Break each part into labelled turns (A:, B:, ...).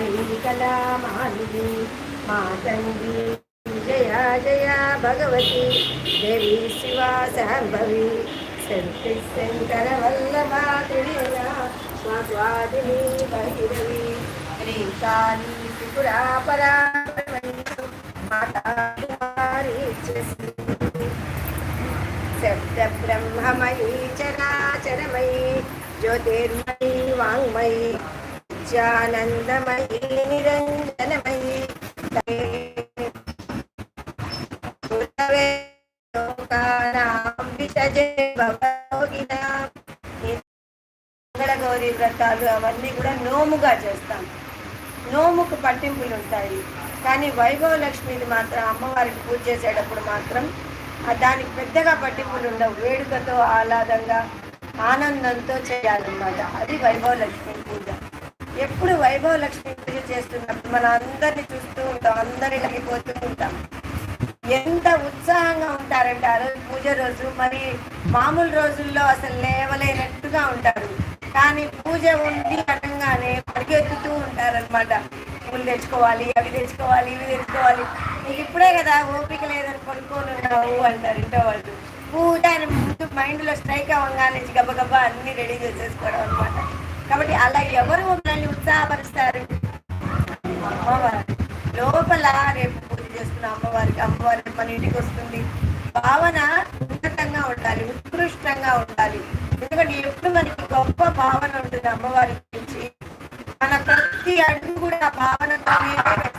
A: మాలిని ప్రియా మధుమతి కాళీ మాలిని మా తండ్రి జయ జయ భగవతి దేవి శివా శాంభవి శక్తి శంకర వల్లభా త్రివేణ స్వాదిని భైరవి శ్రీకాళీ త్రిపురా పరామణి మాతా శబ్ద బ్రహ్మమయీ చరాచరమయీ జ్యోతిర్మయీ వాంగ్మయీ. నిత్యానందమయీ నిరంజనమయీ గురవే వ్రతాలు అవన్నీ కూడా నోముగా చేస్తాం నోముకు పట్టింపులు ఉంటాయి. కానీ వైభవ లక్ష్మిని మాత్రం అమ్మవారికి పూజ చేసేటప్పుడు మాత్రం దానికి పెద్దగా పట్టింపులు ఉండవు వేడుకతో ఆహ్లాదంగా ఆనందంతో చేయాలన్నమాట. అది వైభవ లక్ష్మి ఎప్పుడు వైభవ లక్ష్మి పూజ చేస్తున్నప్పుడు మనం అందరిని చూస్తూ ఉంటాం. అందరి పోతూ ఉంటాం. ఎంత ఉత్సాహంగా ఉంటారంటే ఆ రోజు పూజ రోజు. మరి మామూలు రోజుల్లో అసలు లేవలేనట్టుగా ఉంటారు. కానీ పూజ ఉంది అనగానే పరిగెత్తుతూ ఉంటారనమాట పూలు తెచ్చుకోవాలి అవి తెచ్చుకోవాలి ఇవి తెచ్చుకోవాలి. నీకు ఇప్పుడే కదా ఓపిక లేదని కొనుక్కొని ఉన్నావు అంటారు ఇంట్లో వాళ్ళు. పూజ అని ముందు మైండ్లో స్ట్రైక్ అవ్వగానే గబగబా అన్ని రెడీ చేసేసుకోవడం అనమాట కాబట్టి అలా ఎవరు మనల్ని ఉత్సాహపరుస్తారు? అమ్మవారు. లోపల రేపు పూజ చేస్తున్న అమ్మవారికి అమ్మవారి మన ఇంటికి వస్తుంది. భావన ఉన్నతంగా ఉండాలి ఉత్కృష్టంగా ఉండాలి. ఎందుకంటే ఎప్పుడు మనకి గొప్ప భావన ఉంటుంది అమ్మవారి గురించి. మన ప్రతి అడుగు కూడా ఆ భావనతోనే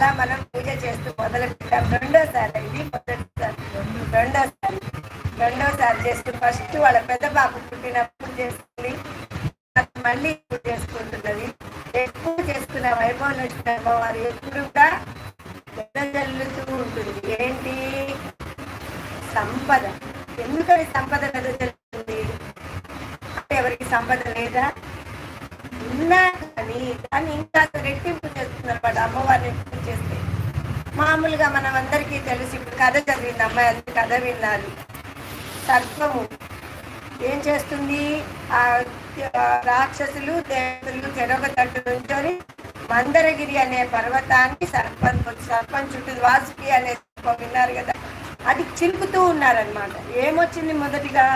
A: అలా మనం పూజ చేస్తూ మొదలు పెట్టాం రెండోసారి అయింది మొదటిసారి రెండోసారి రెండోసారి చేస్తూ ఫస్ట్ వాళ్ళ పెద్ద పాప పుట్టినప్పుడు చేస్తుంది మళ్ళీ పూజ చేసుకుంటున్నది. ఎక్కువ చేసుకున్న వైభవం వచ్చిన అమ్మవారు ఎప్పుడు కూడా వెదజల్లుతూ ఉంటుంది. ఏంటి? సంపద. ఎందుకని సంపద వెదజల్లుతుంది అంటే ఎవరికి సంపద లేదా? ఉన్నా కానీ దాన్ని ఇంకా రెట్టింపు చేస్తుంది అనమాట అమ్మవారిని పూజ చేస్తే మామూలుగా మనం అందరికీ తెలుసు ఇప్పుడు కథ చదివింది అమ్మాయి అంత కథ విన్నారు సర్పము ఏం చేస్తుంది? ఆ రాక్షసులు దేవతలు చెరొక తట్టు నుంచొని మందరగిరి అనే పర్వతాన్ని సర్పం సర్పం చుట్టూ వాసుకి అనే సర్పం విన్నారు కదా. అది చిలుకుతూ ఉన్నారనమాట ఏమొచ్చింది మొదటిగా?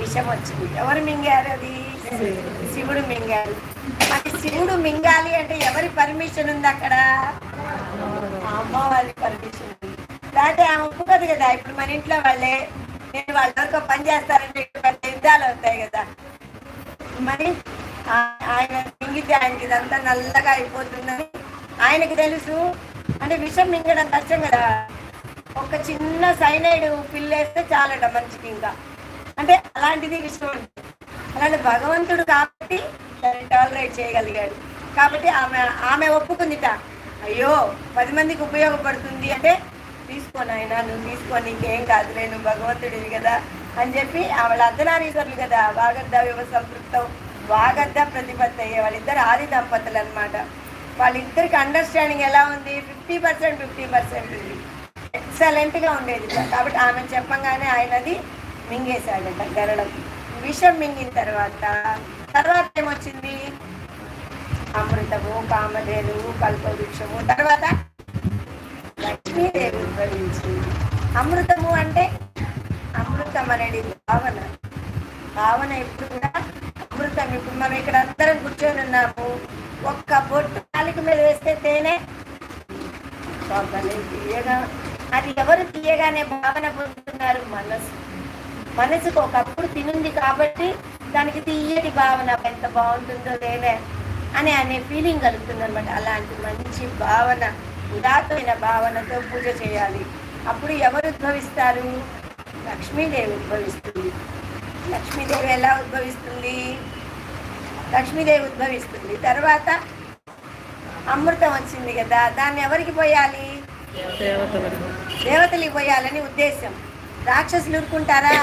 A: విషం వచ్చింది ఎవరు మింగారు అది? శివుడు మింగాలి. మరి శివుడు మింగాలి అంటే ఎవరి పర్మిషన్ ఉంది అక్కడ? అమ్మవారి పర్మిషన్ ఉంది. లేకపోతే ఆమె ఒప్పుకోదు కదా ఇప్పుడు మన ఇంట్లో వాళ్ళే నేను వాళ్ళ వరకు పని చేస్తారంటే పెద్ద యుద్ధాలు అవుతాయి కదా. మరి ఆ- ఆయన మింగితే ఆయనకి ఇదంతా నల్లగా అయిపోతుందని ఆయనకి తెలుసు. అంటే విషం మింగడం కష్టం కదా. ఒక చిన్న సైనైడ్ పిల్లేస్తే చాలట మనిషికి ఇంకా. అంటే అలాంటిది విషయం అంటే. అలాంటి భగవంతుడు కాబట్టి దాన్ని టాలరేట్ చేయగలిగాడు. కాబట్టి ఆమె ఆమె ఒప్పుకుందిట అయ్యో పది మందికి ఉపయోగపడుతుంది అంటే తీసుకొని ఆయన నువ్వు తీసుకొని నీకేం కాదులే నువ్వు భగవంతుడివి కదా అని చెప్పి ఆవిడ అర్ధనారీశ్వరులు కదా వాగద్ద వివ సంపృక్తం వాగద్ద ప్రతిపత్తి అయ్యే వాళ్ళిద్దరు ఆది దంపతులు అనమాట వాళ్ళిద్దరికి అండర్స్టాండింగ్ ఎలా ఉంది? ఫిఫ్టీ పర్సెంట్ ఫిఫ్టీ పర్సెంట్ ఉంది. ఎక్సలెంట్గా ఉండేది కాబట్టి ఆమె చెప్పంగానే ఆయనది మింగేశాడట గరడం. విషం మింగిన తర్వాత తర్వాత ఏమొచ్చింది? అమృతము కామధేను కల్పవృక్షము తర్వాత లక్ష్మీదేవి ఉద్భవించింది. అమృతము అంటే అమృతం అనేది భావన. భావన ఎప్పుడు కూడా అమృతం. ఇప్పుడు మనం ఇక్కడ అందరం కూర్చొని ఉన్నాము. ఒక్క బొట్టు నాలుక మీద వేస్తే తేనె తీయగా అది ఎవరు తీయగానే భావన పొందుతున్నారు మనసు. మనసుకు ఒకప్పుడు తినుంది కాబట్టి దానికి తీయటి భావన ఎంత బాగుంటుందో లేదే అని అనే ఫీలింగ్ కలుగుతుంది అనమాట అలాంటి మంచి భావన ఉదాత్తమైన భావనతో పూజ చేయాలి. అప్పుడు ఎవరు ఉద్భవిస్తారు? లక్ష్మీదేవి ఉద్భవిస్తుంది. లక్ష్మీదేవి ఎలా ఉద్భవిస్తుంది? లక్ష్మీదేవి ఉద్భవిస్తుంది. తర్వాత అమృతం వచ్చింది కదా దాన్ని ఎవరికి పోయాలి? దేవతలకి పోయాలని ఉద్దేశం. రాక్షసులు ఊరుకుంటారా?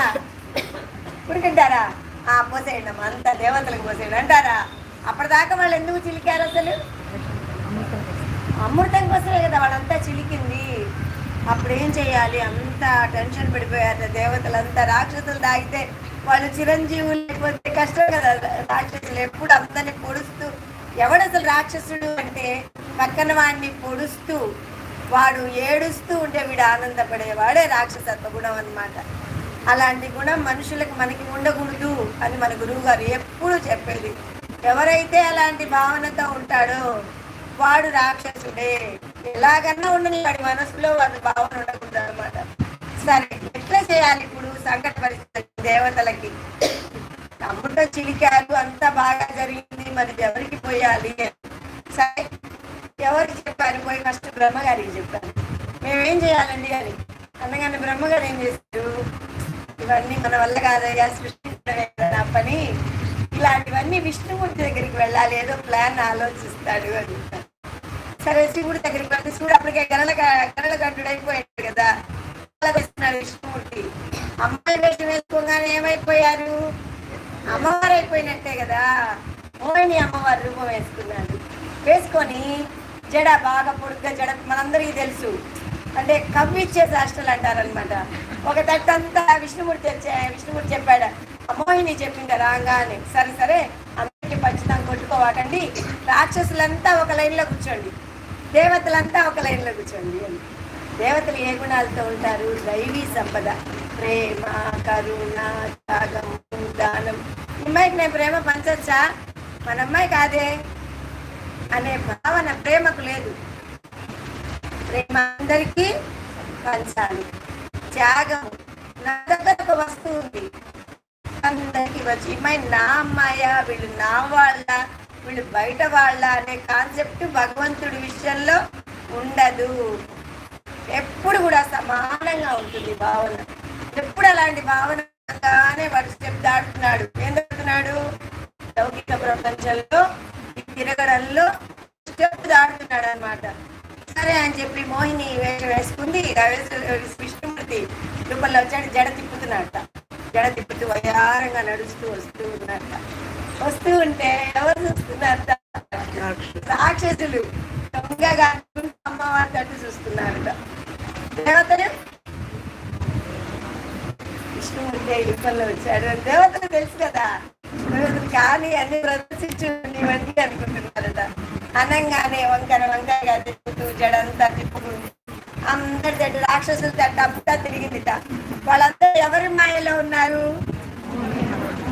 A: ఉరుకుంటారా ఆ పోసేయండి అమ్మ అంతా దేవతలకు పోసేయండి అంటారా? అప్పటిదాకా వాళ్ళు ఎందుకు చిలికారు అసలు? అమృతం కోసమే కదా వాళ్ళంతా చిలికింది. అప్పుడు ఏం చేయాలి? అంత టెన్షన్ పడిపోయారు దేవతలంతా రాక్షసులు తాగితే వాళ్ళు చిరంజీవులు లేకపోతే కష్టం కదా. రాక్షసులు ఎప్పుడు అందరిని పొడుస్తూ ఎవడసలు రాక్షసుడు అంటే పక్కన వాడిని పొడుస్తూ వాడు ఏడుస్తూ ఉంటే వీడు ఆనందపడేవాడే రాక్షసత్వ గుణం అన్నమాట. అలాంటి గుణం మనుషులకు మనకి ఉండకూడదు అని మన గురువు గారు ఎప్పుడూ చెప్పేది. ఎవరైతే అలాంటి భావనతో ఉంటాడో వాడు రాక్షసుడే. ఎలాగన్నా ఉండని వాడి మనసులో వాడి భావన ఉండకూడదు అనమాట సరే ఎట్లా చేయాలి ఇప్పుడు సంకట పరిస్థితి దేవతలకి? అమృతం చిలికారు అంతా బాగా జరిగింది మరి ఎవరికి పోయాలి? అని. సరే ఎవరికి చెప్పారు పోయి ఫస్ట్ బ్రహ్మగారికి చెప్పారు మేమేం చేయాలండి అని. అందుకని బ్రహ్మగారు ఏం చేశారు? ఇవన్నీ మన వల్ల కాదయ్యా సృష్టించడమే కదా నా పని. ఇలాంటివన్నీ విష్ణుమూర్తి దగ్గరికి వెళ్ళాలి ఏదో ప్లాన్ ఆలోచిస్తాడు అని సరే శివుడి దగ్గరికి వెళ్తే శివుడు అప్పటికే గరళ గరళ గంటుడు అయిపోయాడు కదా. గరళకు వస్తున్నాడు విష్ణుమూర్తి. అమ్మాయి వేషం వేసుకోగానే ఏమైపోయారు? అమ్మవారు అయిపోయినట్టే కదా. మోహిని అమ్మవారి రూపం వేసుకున్నాడు. వేసుకొని జడ బాగా పొడుగ్గా జడ మనందరికీ తెలుసు. అంటే కవ్విచ్చే శాస్త్రాలు అంటారనమాట ఒక తట్టంతా విష్ణుమూర్తి తెచ్చే విష్ణుమూర్తి చెప్పాడు అమ్మోహిని చెప్పింది రాగానే సరే సరే అందరికీ పంచుతాం కొట్టుకోవాకండి. రాక్షసులంతా ఒక లైన్లో కూర్చోండి. దేవతలంతా ఒక లైన్లో కూర్చోండి అని. దేవతలు ఏ గుణాలతో ఉంటారు? దైవీ సంపద. ప్రేమ కరుణ త్యాగం దానం. అమ్మాయికి నేను ప్రేమ పంచచ్చా? మన అమ్మాయి కాదే. అనే భావన ప్రేమకు లేదు. ప్రేమ అందరికీ పంచాలి. త్యాగం నా దగ్గర ఒక వస్తువు ఉంది. అందరికీ వచ్చి అమ్మాయి నా అమ్మాయ వీళ్ళు నా వాళ్ళ వీళ్ళు బయట వాళ్ళ అనే కాన్సెప్ట్ భగవంతుడి విషయంలో ఉండదు. ఎప్పుడు కూడా సమానంగా ఉంటుంది భావన. ఎప్పుడు అలాంటి భావనగానే వాడు స్టెప్ దాటుతున్నాడు. ఏం దాడుతున్నాడు లౌకిక ప్రపంచంలో తిరగడంలో స్టెప్ దాటుతున్నాడు అనమాట సరే అని చెప్పి మోహిని వేషం వేసుకుంది. విష్ణుమూర్తి రూపంలో వచ్చాడు జడ తిప్పుతున్నట్ట జడ తిప్పుతూ వయారంగా నడుస్తూ వస్తూ ఉన్నట్ట వస్తూ ఉంటే ఎవరు చూస్తున్నారట? రాక్షసులు. దొంగగా అమ్మవారి తట్టు చూస్తున్నారట. దేవతలు? విష్ణుమూర్తి యుద్ధంలో వచ్చాడు. దేవతలు తెలుసు కదా. దేవతలు కానీ అన్ని అనంగానే వంకర వంకరగా తిప్పుతూ జడంతా తిప్పుకుంది అందరి తట్టు రాక్షసుల తట్టు అంతా తిరిగిందిట. వాళ్ళందరూ ఎవరి మాయలో ఉన్నారు?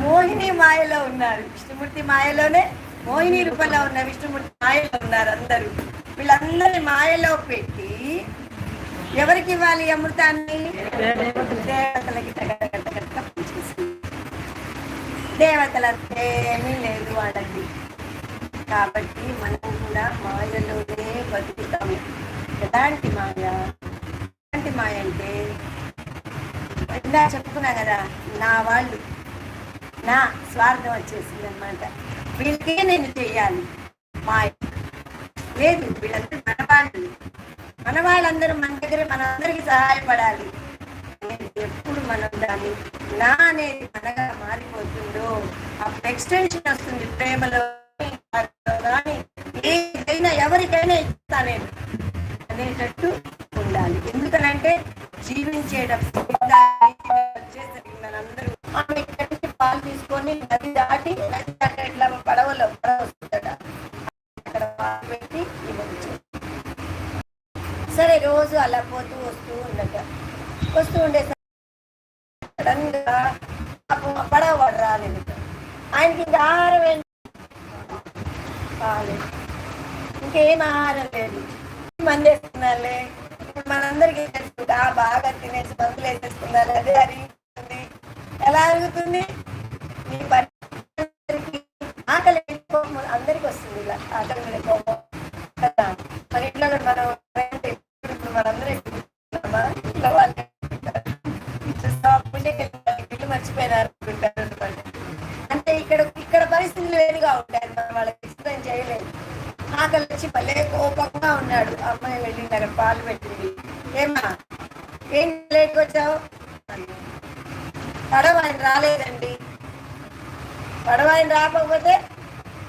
A: మోహిని మాయలో ఉన్నారు. విష్ణుమూర్తి మాయలోనే? మోహిని రూపంలో ఉన్న విష్ణుమూర్తి మాయలో ఉన్నారు అందరూ. వీళ్ళందరిని మాయలో పెట్టి ఎవరికి ఇవ్వాలి అమృతాన్ని? దేవతలకి టగటగటగట పంచేసి. లేదు వాళ్ళకి కాబట్టి మనం కూడా మాయలోనే బతుకుతాము. ఎలాంటి మాయ? ఎలాంటి మాయ అంటే? ఇందా చెప్పుకున్నా కదా నా వాళ్ళు. నా స్వార్థం వచ్చేసింది అనమాట వీళ్ళకే నేను చెయ్యాలి మాయ. లేదు వీళ్ళందరూ మన వాళ్ళు. మన వాళ్ళందరూ మన దగ్గర మనందరికీ సహాయపడాలి. ఎప్పుడు మనం దాన్ని నా అనేది మనగా మారిపోతుందో అప్పుడు ఎక్స్టెన్షన్ వస్తుంది ప్రేమలో. కానీ ఏదైనా ఎవరికైనా ఇస్తా నేను కాలేదు ఇంకేం ఆహారం లేదు మంది వేస్తున్నారులే మనందరికీ తెలుసుకుంటా ఆ బాగా తినేసి మందులు వేసేసుకున్నారు అదే అరుగుతుంది ఎలా అరుగుతుంది? నీ పని పడవ ఆయన రాలేదండి. పడవ ఆయన రాకపోతే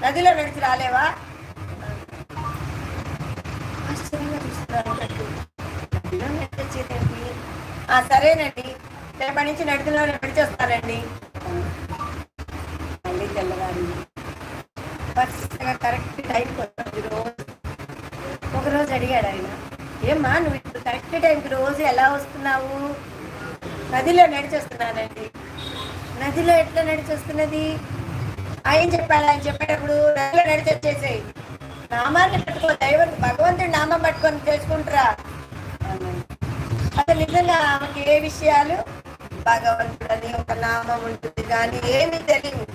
A: నదిలో నడిచి రాలేవా? ఆశ్చర్యంగా చూస్తున్నారు నదిలో ఆ సరేనండి. రేపటి నుంచి నడిచిలో నడిచొస్తానండి మళ్ళీ తెల్లవారి. వరుసగా కరెక్ట్ టైంకి వస్తుంది రోజు ఒకరోజు అడిగాడు ఆయన. ఏమ్మా నువ్వు ఇప్పుడు కరెక్ట్ టైంకి రోజు ఎలా వస్తున్నావు? నదిలో నడిచొస్తున్నానండి. నదిలో ఎట్లా నడిచొస్తున్నది? ఆయన చెప్పాలి ఆయన చెప్పేటప్పుడు నదిలో నడిచొచ్చేసేయి నామాన్ని పట్టుకో దైవం భగవంతుడి నామం పట్టుకొని తెలుసుకుంటారా. అసలు నిజంగా ఆమెకి ఏ విషయాలు? భగవంతుడని ఒక నామం ఉంటుంది కానీ ఏమీ తెలియదు.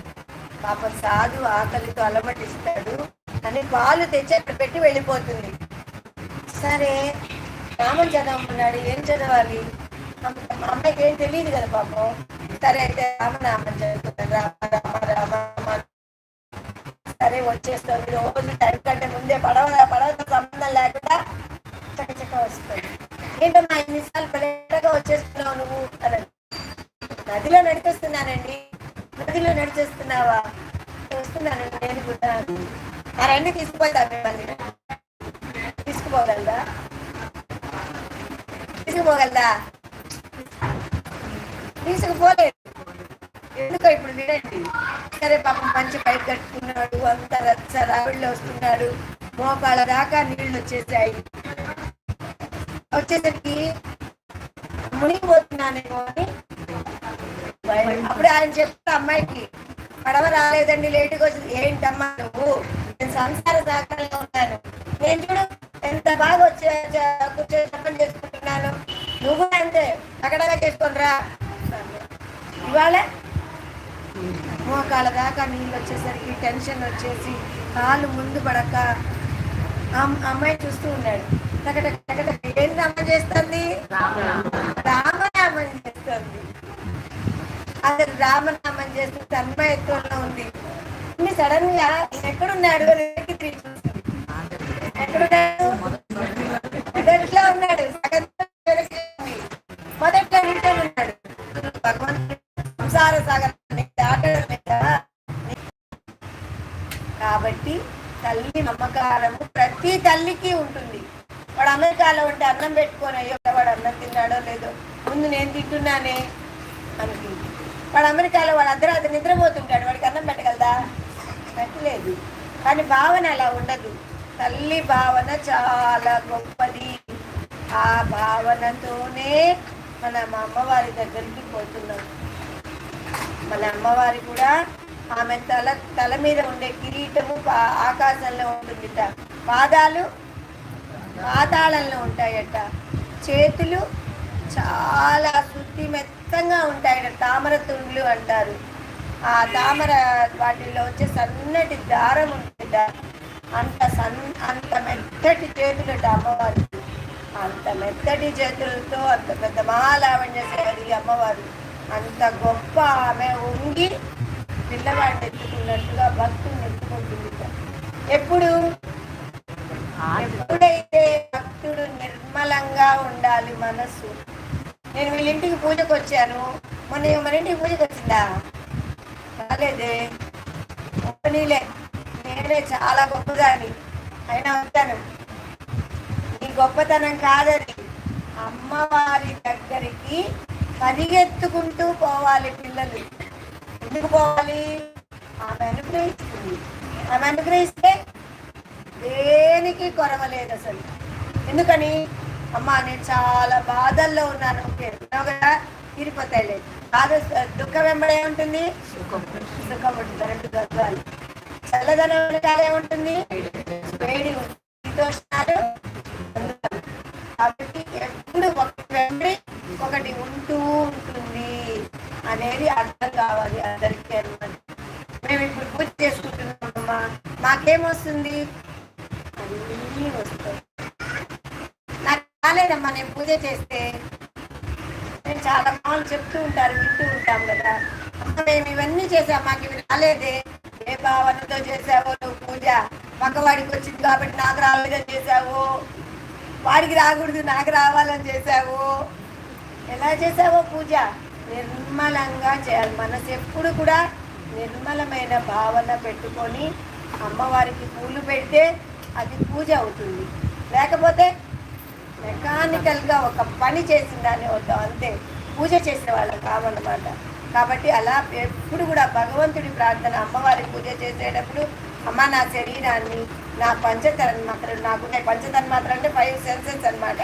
A: పాపం సాధు ఆకలితో అలమటిస్తాడు. అని పాలు తెచ్చి అక్కడ పెట్టి వెళ్ళిపోతుంది. సరే నామం చదవమన్నాడు. ఏం చదవాలి? మా అమ్మాయికి ఏం తెలియదు కదా పాపం సరే అయితే రామనామని చదువుతాను రామ రామ రామ రామ సరే వచ్చేస్తుంది రోజు టైం కంటే ముందే పడవ పడవతో సంబంధం లేకుండా చకచక వస్తుంది ఏంటమ్మా ఇన్నిసార్లు పడేటగా వచ్చేస్తున్నావు నువ్వు అని నదిలో నడిచేస్తున్నానండి నదిలో నడిచేస్తున్నావా వస్తున్నానండి నేను కూడా ఆ రెండు తీసుకుపోతా మిమ్మల్ని తీసుకుపోగలదా తీసుకుపోగలదా తీసుకుపోలేదు ఎందుకో ఇప్పుడు వినండి. సరే పాపం మంచి పైకి కట్టుకున్నాడు అంత రచ్చ రావిళ్ళు వస్తున్నాడు. మోకాళ్ళ దాకా నీళ్ళు వచ్చేసాయి. వచ్చేసరికి మునిగిపోతున్నానేమో అని అప్పుడు ఆయన చెప్తా అమ్మాయికి పడవ రాలేదండి లేటుగా వచ్చింది. ఏంటమ్మా నువ్వు? నేను సంసార సహకారంలో ఉన్నాను. నేను చూడు ఎంత బాగా వచ్చే కూర్చొని చెప్పని చేసుకుంటున్నాను. నువ్వు అంతే. అక్కడ చేసుకొని రా. ఇవాళ మోకాల దాకా నీళ్ళు వచ్చేసరికి టెన్షన్ వచ్చేసి కాళ్ళు ముందు పడక. అమ్మాయి చూస్తూ ఉన్నాడు. టకటక టకటక ఏంది అమ్మ చేస్తుంది? రామనామం చేస్తుంది. అసలు రామనామం చేస్తూ తన్మయత్వంలో ఉంది. సడన్గా ఎక్కడున్నాడు అని ఎక్కడున్నాడు? ముందు తింటున్నానే అనుకుంది. వాడు అమెరికాలో వాడు అర్ధరాత్రి నిద్రపోతుంటాడు. వాడికి అన్నం పెట్టగలదా? పెట్టలేదు. కానీ భావన అలా ఉండదు. తల్లి భావన చాలా గొప్పది. ఆ భావనతోనే మన అమ్మవారి దగ్గరికి పోతున్నాం. మన అమ్మవారి కూడా ఆమె తల తల మీద ఉండే కిరీటము ఆకాశంలో ఉంటుందిట. పాదాలు పాతాళంలో ఉంటాయట. చేతులు చాలా శుద్ధి మెత్తంగా ఉంటాయట. తామర తుండ్లు అంటారు. ఆ తామర వాటిల్లో వచ్చే సన్నటి దారం ఉంటుందట. అంత సన్ అంత మెత్తటి చేతులట అమ్మవారికి అంత మెత్తటి చేతులతో అంత పెద్ద మహాలావణ్య సేవది అమ్మవారు. అంత గొప్ప ఆమె ఉంగి పిల్లవాడిని ఎత్తుకున్నట్టుగా భక్తుని ఎత్తుకుంటుంది ఎప్పుడు? ఎప్పుడైతే భక్తుడు నిర్మలంగా ఉండాలి మనస్సు నేను వీళ్ళ ఇంటికి పూజకు వచ్చాను. మొన్న మన ఇంటికి పూజకు వచ్చిందా? రాలేదే. నీలే. నేనే చాలా గొప్పదాన్ని. అయినా వచ్చాను నీ గొప్పతనం కాదని అమ్మవారి దగ్గరికి పరిగెత్తుకుంటూ పోవాలి పిల్లలు. ఎందుకు పోవాలి? ఆమె అనుగ్రహిస్తుంది. ఆమె అనుగ్రహిస్తే దేనికి కొరవలేదు అసలు. ఎందుకని? అమ్మా నేను చాలా బాధల్లో ఉన్నాను. ఓకే ఉన్నావు కదా తీరిపోతాయిలే బాధ దుఃఖం వెంబడే ఉంటుంది. సుఖం. ఉంటుంది. రెండు గద్దాలు చల్లదనం వెనకాల వేడి ఉంటుంది. అందుతాయి. కాబట్టి ఎప్పుడు ఒకటి వెంబడి ఒకటి ఉంటూ ఉంటుంది అనేది అర్థం కావాలి అందరికీ అన్నమాట మేము ఇప్పుడు పూజ చేసుకుంటున్నామమ్మా మాకేమొస్తుంది అన్నీ వస్తాయి నాకు రాలేదమ్మా నేను పూజ చేస్తే నేను చాలా మాలు చెప్తూ ఉంటారు వింటూ ఉంటాం కదా. మేము ఇవన్నీ చేసాం మాకు ఇవి రాలేదే. ఏ భావనతో చేసావో నువ్వు పూజ? పక్కవాడికి వచ్చింది కాబట్టి నాకు రాలేదని చేసావు? వాడికి రాకూడదు నాకు రావాలని చేసావు? ఎలా చేసావో పూజ? నిర్మలంగా చేయాలి. మనసు ఎప్పుడు కూడా నిర్మలమైన భావన పెట్టుకొని అమ్మవారికి పూలు పెడితే అది పూజ అవుతుంది. లేకపోతే మెకానికల్గా ఒక పని చేసిన దాన్ని వద్దాం అంతే. పూజ చేసిన వాళ్ళం కావన్నమాట కాబట్టి అలా ఎప్పుడు కూడా భగవంతుడి ప్రార్థన అమ్మవారి పూజ చేసేటప్పుడు అమ్మ నా శరీరాన్ని నా పంచతన్మాత్రలు పంచతన్ పంచతన్మాత్రలు అంటే ఫైవ్ సెన్సెస్ అన్నమాట.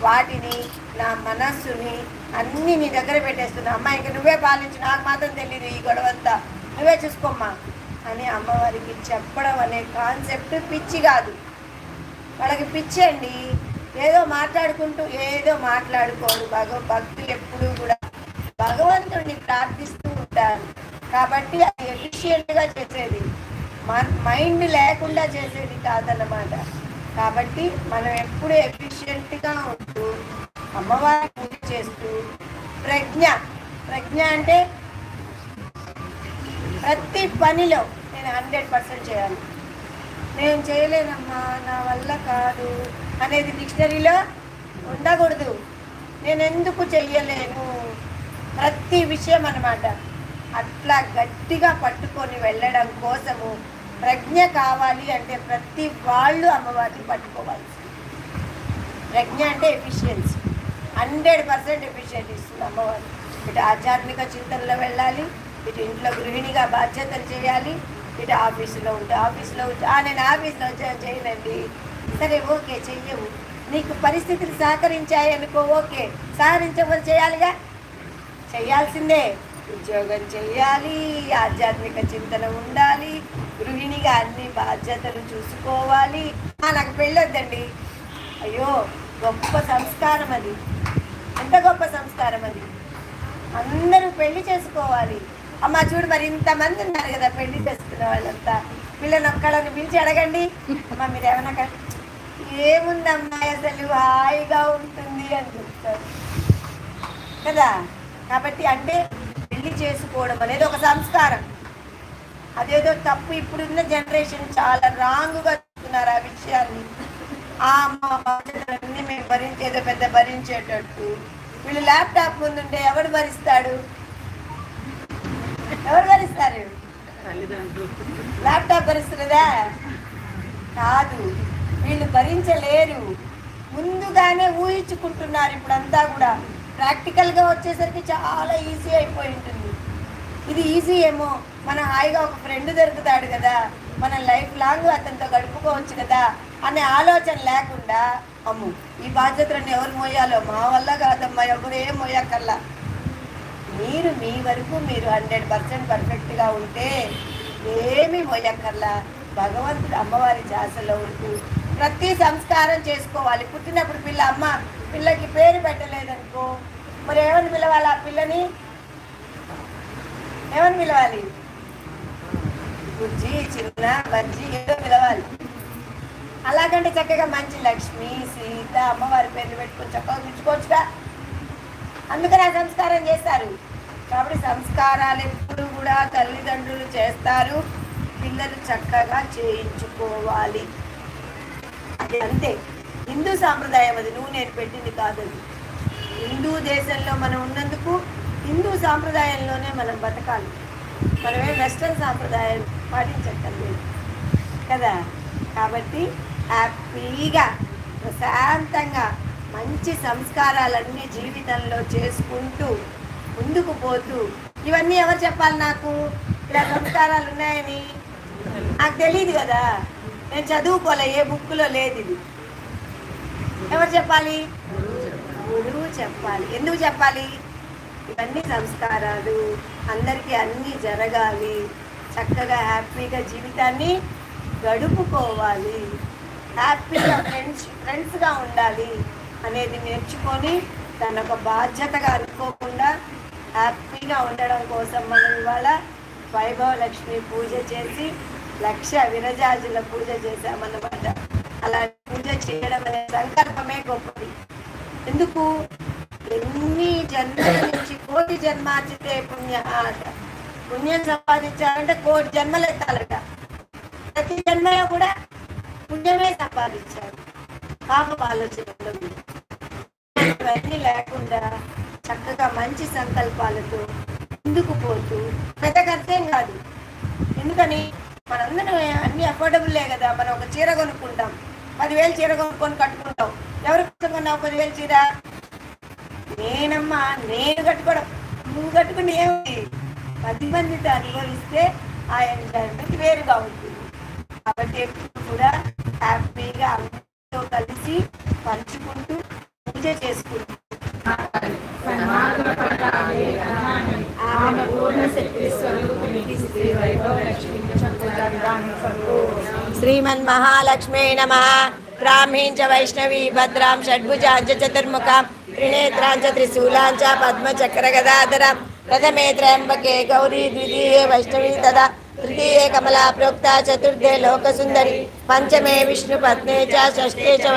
A: వాటిని నా మనస్సుని అన్నీ నీ దగ్గర పెట్టేస్తున్నా. అమ్మ ఇంక నువ్వే పాలించు. నాకు మాత్రం తెలియదు ఈ గొడవంతా. నువ్వే చూసుకోమ్మా అని అమ్మవారికి చెప్పడం అనే కాన్సెప్ట్ పిచ్చి కాదు. వాళ్ళకి పిచ్చి అండి. ఏదో మాట్లాడుకుంటూ ఏదో మాట్లాడుకోరు భగవ భక్తులు ఎప్పుడూ కూడా భగవంతుడిని ప్రార్థిస్తూ ఉంటారు. కాబట్టి అది ఎఫిషియెంట్గా చేసేది. మైండ్ లేకుండా చేసేది కాదన్నమాట. కాబట్టి మనం ఎప్పుడు ఎఫిషియెంట్గా ఉంటూ అమ్మవారి పూజ చేస్తూ ప్రజ్ఞ ప్రజ్ఞ అంటే ప్రతి పనిలో నేను హండ్రెడ్ పర్సెంట్ చేయాలి. నేను చేయలేనమ్మా నా వల్ల కాదు అనేది డిక్షనరీలో ఉండకూడదు. నేను ఎందుకు చెయ్యలేను? ప్రతి విషయం అన్నమాట. అట్లా గట్టిగా పట్టుకొని వెళ్ళడం కోసము ప్రజ్ఞ కావాలి అంటే ప్రతి వాళ్ళు అమ్మవారిని పట్టుకోవాలి. ప్రజ్ఞ అంటే ఎఫిషియన్సీ హండ్రెడ్ పర్సెంట్ ఎఫిషియెంట్ ఇస్తుంది అమ్మవారు. ఇటు ఆధ్యాత్మిక చింతనలో వెళ్ళాలి ఇటు ఇంట్లో గృహిణిగా బాధ్యతలు చేయాలి ఇటు ఆఫీసులో ఉంటే ఆఫీస్లో ఉంటే నేను ఆఫీస్లో చేయనండి సరే ఓకే చెయ్యవు. నీకు పరిస్థితులు సహకరించాయి అనుకో ఓకే. సహకరించకపోతే చేయాలిగా? చేయాల్సిందే. ఉద్యోగం చేయాలి ఆధ్యాత్మిక చింతన ఉండాలి గృహిణిగా అన్ని బాధ్యతలు చూసుకోవాలి. నాకు పెళ్ళొద్దండి. అయ్యో గొప్ప సంస్కారం అది. ఎంత గొప్ప సంస్కారం అది. అందరూ పెళ్ళి చేసుకోవాలి. అమ్మ చూడు మరి ఇంతమంది ఉన్నారు కదా పెళ్ళి చేసుకున్న వాళ్ళంతా. వీళ్ళని ఒక్కళ్ళని పిలిచి అడగండి. అమ్మ మీరు ఏమన్నా ఏముందమ్మా అసలు హాయిగా ఉంటుంది అని చెప్తారు. కదా? కాబట్టి అంటే పెళ్ళి చేసుకోవడం అనేది ఒక సంస్కారం. అదేదో తప్పు ఇప్పుడున్న జనరేషన్ చాలా రాంగ్గా చెప్తున్నారు ఆ విషయాన్ని. ఆ అమ్మ బాధ్యతలన్నీ మేము భరించేదో పెద్ద భరించేటట్టు. వీళ్ళు ల్యాప్టాప్ ముందుంటే ఎవడు భరిస్తాడు? ఎవరు భరిస్తారు ల్యాప్టాప్ భరిస్తున్నదా కాదు. వీళ్ళు భరించలేరు. ముందుగానే ఊహించుకుంటున్నారు. ఇప్పుడంతా కూడా ప్రాక్టికల్గా వచ్చేసరికి చాలా ఈజీ అయిపోయి ఉంటుంది. ఇది ఈజీ ఏమో. మన హాయిగా ఒక ఫ్రెండ్ దొరుకుతాడు కదా. మన లైఫ్ లాంగ్ అతనితో గడుపుకోవచ్చు కదా అనే ఆలోచన లేకుండా అమ్ము ఈ బాధ్యతలను ఎవరు మోయాలో? మా వల్ల కాదమ్మా ఎవరు ఏం మోయాకల్లా మీరు మీ వరకు మీరు హండ్రెడ్ పర్సెంట్ పర్ఫెక్ట్గా ఉంటే ఏమీ పోయక్కర్లా భగవంతుడు అమ్మవారి జాసలో ఉంటూ ప్రతి సంస్కారం చేసుకోవాలి. పుట్టినప్పుడు పిల్ల అమ్మ పిల్లకి పేరు పెట్టలేదనుకో మరి ఏమని పిలవాలి ఆ పిల్లని? ఏమని పిలవాలి? బుజ్జి చిన్న బజ్జి ఏదో పిలవాలి. అలాగంటే చక్కగా మంచి లక్ష్మి సీత అమ్మవారి పేర్లు పెట్టుకొని చక్కగా పిలుచుకోవచ్చుగా అందుకని ఆ సంస్కారం చేస్తారు. కాబట్టి సంస్కారాలు ఎప్పుడు కూడా తల్లిదండ్రులు చేస్తారు. పిల్లలు చక్కగా చేయించుకోవాలి. అది అంతే. హిందూ సాంప్రదాయం అది. నువ్వు నేను పెట్టింది కాదు హిందూ దేశంలో మనం ఉన్నందుకు హిందూ సాంప్రదాయంలోనే మనం బతకాలి. మనమే వెస్ట్రన్ సాంప్రదాయం పాటించక్కర్లేదు. కదా? కాబట్టి హ్యాపీగా ప్రశాంతంగా మంచి సంస్కారాలన్నీ జీవితంలో చేసుకుంటూ ముందుకు పోతూ ఇవన్నీ ఎవరు చెప్పాలి నాకు? ఇలా సంస్కారాలు ఉన్నాయని? నాకు తెలియదు కదా. నేను చదువుకోలే ఏ బుక్లో లేదు ఇది. ఎవరు చెప్పాలి? గురువు చెప్పాలి. ఎందుకు చెప్పాలి? ఇవన్నీ సంస్కారాలు. అందరికీ అన్నీ జరగాలి. చక్కగా హ్యాపీగా జీవితాన్ని గడుపుకోవాలి. హ్యాపీగా ఫ్రెండ్స్ ఫ్రెండ్స్గా ఉండాలి అనేది నేర్చుకొని తన ఒక బాధ్యతగా అనుకోకుండా హ్యాపీగా ఉండడం కోసం మనం ఇవాళ వైభవ లక్ష్మి పూజ చేసి లక్ష విరజాజుల పూజ చేశామన్నమాట. అలా పూజ చేయడం అనే సంకల్పమే గొప్పది. ఎందుకు? ఎన్ని జన్మల నుంచి కోటి జన్మార్జితే పుణ్య అంట పుణ్యం సంపాదించాలంటే కోటి జన్మలు ఎత్తాలట. ప్రతి జన్మలో కూడా పుణ్యమే సంపాదించాడు పాప ఆలోచనలో ఇవన్నీ లేకుండా చక్కగా మంచి సంకల్పాలతో ముందుకు పోతూ పెద్ద ఖర్చేం కాదు. ఎందుకని? మనందరం అన్ని అఫోర్డబుల్లే కదా. మనం ఒక చీర కొనుక్కుంటాం. పదివేలు చీర కొనుక్కొని కట్టుకుంటాం. ఎవరి కోసం కొన్నావు పదివేలు చీర? నేనమ్మా నేను కట్టుకోవడం. నువ్వు కట్టుకుని ఏమి పది మందితో అనుభవిస్తే ఆ ఎంజాయ్మెంట్ వేరుగా ఉంటుంది. కాబట్టి ఎప్పుడు కూడా హ్యాపీగా అందరితో కలిసి పంచుకుంటూ పూజ చేసుకుంటూ
B: ఆమె పూర్ణ శక్తి స్వరూపిణికి శ్రీ వైభవ లక్ష్మికి చక్కగా
A: శ్రీమన్ మహాలక్ష్మే నమ బ్రాహ్మీం చ వైష్ణవీ భద్రాం షడ్భుజాం చ చతుర్ముఖాం త్రినేత్రాం చ త్రిశూలాం చ పద్మచక్ర గదాధరం ప్రథమే త్రయంబకే గౌరీ ద్వితీయే వైష్ణవీ తదా తృతీయే కమలా ప్రోక్త చతుర్థే లోకసుందరి పంచమే విష్ణుపత్నే చ షష్ఠే చ